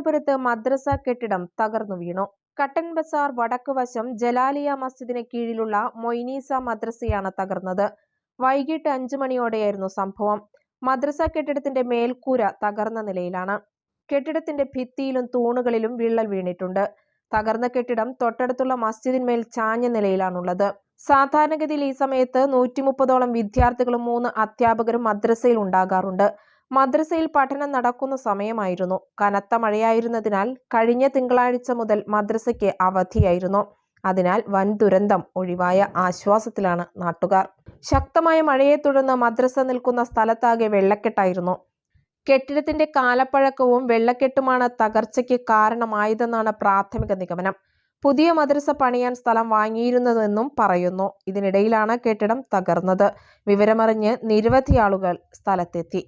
ശ്രീനാരായണപുരത്ത് മദ്രസ കെട്ടിടം തകർന്നു വീണു. കട്ടൻ ബസാർ വടക്കുവശം ജലാലിയ മസ്ജിദിന് കീഴിലുള്ള മൊയ്നീസ മദ്രസയാണ് തകർന്നത്. വൈകിട്ട് അഞ്ചു മണിയോടെയായിരുന്നു സംഭവം. മദ്രസ കെട്ടിടത്തിന്റെ മേൽക്കൂര തകർന്ന നിലയിലാണ്. കെട്ടിടത്തിന്റെ ഭിത്തിയിലും തൂണുകളിലും വിള്ളൽ വീണിട്ടുണ്ട്. തകർന്ന കെട്ടിടം തൊട്ടടുത്തുള്ള മസ്ജിദിന്മേൽ ചാഞ്ഞ നിലയിലാണുള്ളത്. സാധാരണഗതിയിൽ ഈ സമയത്ത് നൂറ്റി മുപ്പതോളം വിദ്യാർത്ഥികളും മൂന്ന് അധ്യാപകരും മദ്രസയിൽ ഉണ്ടാകാറുണ്ട്. മദ്രസയിൽ പഠനം നടക്കുന്ന സമയമായിരുന്നു. കനത്ത മഴയായിരുന്നതിനാൽ കഴിഞ്ഞ തിങ്കളാഴ്ച മുതൽ മദ്രസയ്ക്ക് അവധിയായിരുന്നു. അതിനാൽ വൻ ദുരന്തം ഒഴിവായ ആശ്വാസത്തിലാണ് നാട്ടുകാർ. ശക്തമായ മഴയെ തുടർന്ന് മദ്രസ നിൽക്കുന്ന സ്ഥലത്താകെ വെള്ളക്കെട്ടായിരുന്നു. കെട്ടിടത്തിന്റെ കാലപ്പഴക്കവും വെള്ളക്കെട്ടുമാണ് തകർച്ചയ്ക്ക് കാരണമായതെന്നാണ് പ്രാഥമിക നിഗമനം. പുതിയ മദ്രസ പണിയാൻ സ്ഥലം വാങ്ങിയിരുന്നതെന്നും പറയുന്നു. ഇതിനിടയിലാണ് കെട്ടിടം തകർന്നത്. വിവരമറിഞ്ഞ് നിരവധി ആളുകൾ സ്ഥലത്തെത്തി.